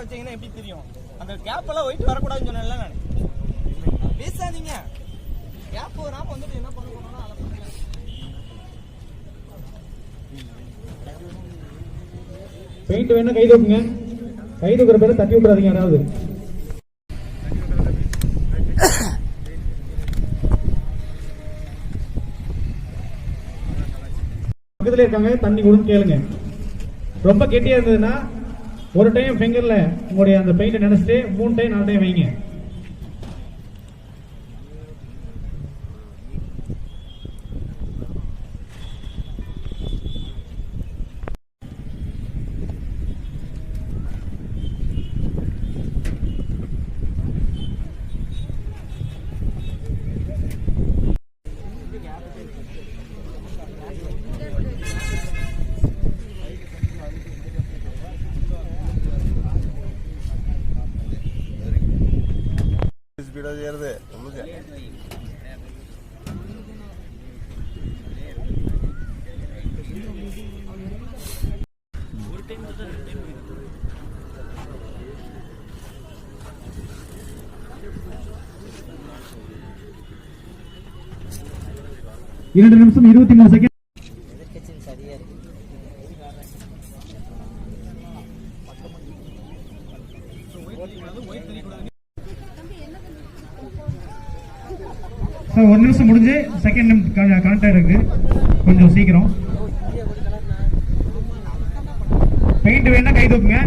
வச்சீங்கன்னா எப்படி தெரியும்? அந்த கேப் எல்லாம் ஒயிட் வரக்கூடாதுன்னு சொன்னேன்ல நான். பேசாதீங்க. கேப் வராம வந்துட்டு என்ன பண்ண போறோம்னா அதை பெயிண்ட் வேணா கை தூக்குங்க. கை தூக்குற பேரை தட்டி விட்டுறாதீங்க யாராவது. பக்கத்துல இருக்காங்க தண்ணி கொடுன்னு கேளுங்க. ரொம்ப கெட்டியா இருந்ததுன்னா ஒரு டைம் ஃபிங்கர்ல உங்களுடைய அந்த பெயிண்ட் நினைச்சிட்டு மூணு டைம் நாலு டைம் வைங்க. സ്പീഡോ ചെയ്യരുത് നമുക്ക് இரண்டு நிமிஷம் இருபத்தி மூணு செகண்ட் Sir ஒரு நிமிஷம் முடிஞ்சு செகண்ட் கனெக்ட் இருக்கு. கொஞ்சம் சீக்கிரம். பெயிண்ட் வேணா கை தூக்குங்க.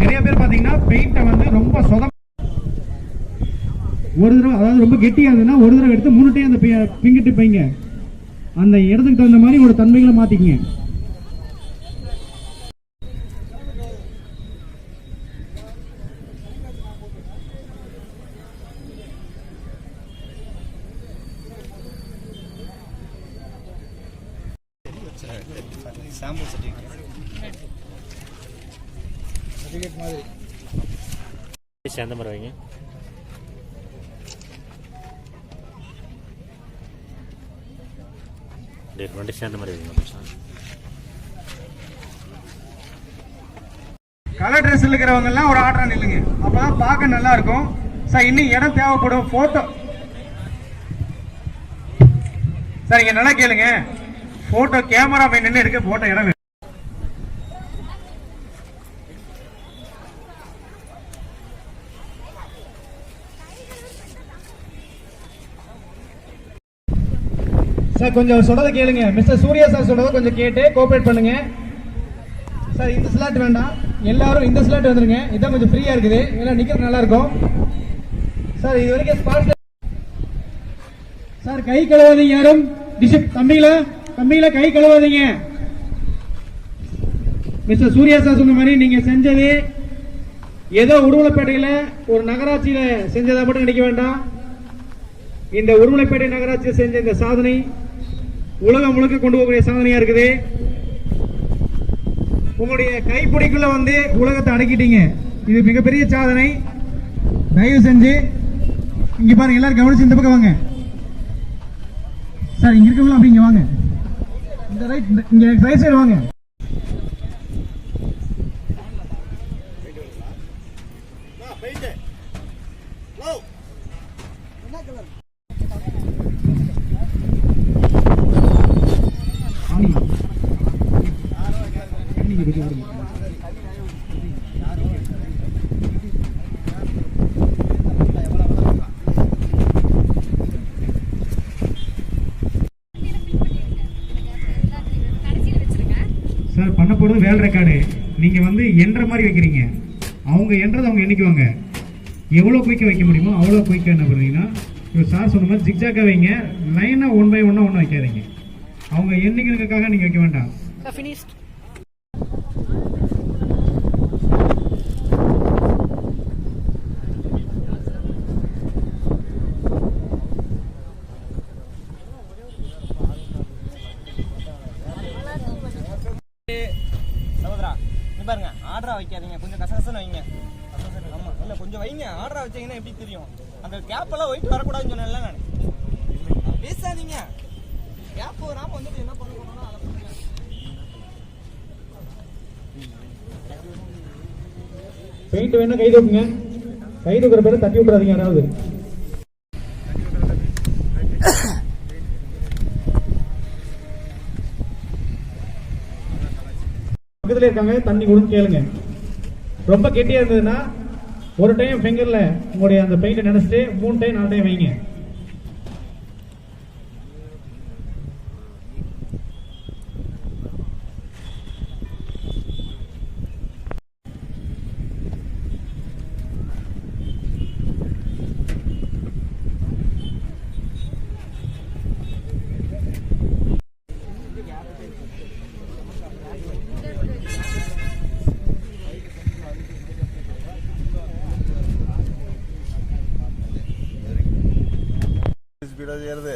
நிறைய பேர் பாத்தீங்கன்னா பெயிண்ட்டை வந்து ரொம்ப சொத ஒரு தடவை அதாவது ரொம்ப கெட்டியா இருந்ததுன்னா ஒரு தடவை எடுத்து மூணு டைம் அந்த பிங்கிட்டு பைங்க அந்த இடத்துக்கு தகுந்த மாதிரி உங்களோட தன்மைகளை மாத்திக்கங்க. சாம்பிள் சர்டிஃபிகேட் மாதிரி. சேர்ந்த மாதிரி வைங்க. வண்டி சேர்ந்த மாதிரி வைங்க. கலர் ட்ரெஸ் இருக்கிறவங்க எல்லாம் ஒரு ஆர்டரா நில்லுங்க. அப்பதான் பார்க்க நல்லா இருக்கும் சார் இன்னும் இடம் தேவைப்படும் போட்டோ சார் இங்க நல்லா கேளுங்க. போட்டோ கேமரா மேன் நின்று போட்டோ இடம் வேணும். சார் கொஞ்சம் சொல்றத கேளுங்க. மிஸ்டர் சூர்யா சார் சொல்றத கொஞ்சம் கேட்டு கோஆபரேட் பண்ணுங்க. சார் இந்த ஸ்லாட் வேண்டாம். எல்லாரும் இந்த ஸ்லாட் வந்துருங்க. இதான் கொஞ்சம் ஃப்ரீயா இருக்குது. இதெல்லாம் நிக்கிறது நல்லா இருக்கும் சார் இது வரைக்கும் ஸ்பாட் சார் கை கழுவாதீங்க யாரும். டிஷப் தம்பிகள தம்பியில கை கழுவாதீங்க. மிஸ்டர் சூர்யா சார் சொன்ன மாதிரி நீங்க செஞ்சது ஏதோ உடுமலைப்பேட்டையில ஒரு நகராட்சியில செஞ்சதை மட்டும் நினைக்க வேண்டாம். இந்த உடுமலைப்பேட்டை நகராட்சியில் செஞ்ச இந்த சாதனை உலகம் முழுக்க கொண்டு போகக்கூடிய சாதனையா இருக்குது. உங்களுடைய கைப்பிடிக்குள்ள வந்து உலகத்தை அடக்கிட்டீங்க. இது மிகப்பெரிய சாதனை. தயவு செஞ்சு இங்க பாருங்க எல்லாரும் கவனிச்சு இந்த பக்கம் வாங்க. சார் இங்க இருக்கவங்களும் அப்படி இங்க வாங்க. இந்த ரைட் இங்க ரைட் சைடு வாங்க Thank you. நீங்கள் நீங்க வந்து என்ற மாதிரி வைக்கிறீங்க. அவங்க என்றதை அவங்க எண்ணிக்குவாங்க. எவ்வளோ குயிக்க வைக்க முடியுமோ அவ்வளோ குயிக்க என்ன பண்ணுறீங்கன்னா இப்போ சார் சொன்ன மாதிரி ஜிக்ஜாக்காக வைங்க லைனாக ஒன் பை ஒன்னாக ஒன்று வைக்காதீங்க. அவங்க எண்ணிக்கிறதுக்காக நீங்கள் வைக்க வேண்டாம். ஆர்டரா வைக்காதீங்க. கொஞ்சம் கசகசன்னு வைங்க. ஆமா. இல்ல கொஞ்சம் வைங்க. ஆர்டரா வச்சீங்கன்னா எப்படி தெரியும்? அந்த கேப் எல்லாம் ஒயிட் வரக்கூடாதுன்னு சொன்னேன்ல நான். பேசாதீங்க. கேப் வராம வந்துட்டு என்ன பண்ண அதை பண்ணுங்க பெயிண்ட் வேணா கை தூக்குங்க. கை தூக்குற பேரை தட்டி விட்டுறாதீங்க யாராவது. பக்கத்துல இருக்காங்க தண்ணி கொடுன்னு கேளுங்க. ரொம்ப கெட்டியா இருந்ததுன்னா ஒரு டைம் ஃபிங்கரில் உங்களுடைய அந்த பெயிண்ட் நினச்சிட்டு மூணு டைம் நாலு டைம் வைங்க. செய்யறது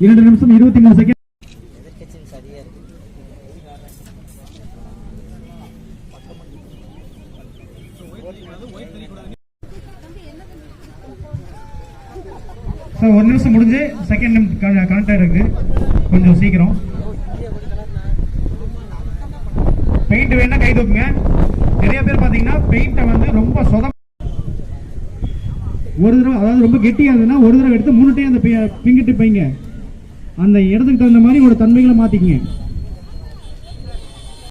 இரண்டு நிமிஷம் இருபத்தி மூணு செகண்ட் எதிர்கட்சியில் சரியா இருக்கு. சார் ஒரு நிமிஷம் முடிஞ்சு செகண்ட் கனெக்ட் ஆகிருக்கு கொஞ்சம் சீக்கிரம். பெயிண்ட் வேணா கை தூக்குங்க. நிறைய பேர் பாத்தீங்கன்னா பெயிண்ட்டை வந்து ரொம்ப சொதம் ஒரு தடவை அதாவது ரொம்ப கெட்டியா இருந்ததுன்னா ஒரு தடவை எடுத்து மூணு டைம் அந்த பிங்கிட்டு பைங்க அந்த இடத்துக்கு தகுந்த மாதிரி ஒரு தன்மைகளை மாற்றிக்கிங்க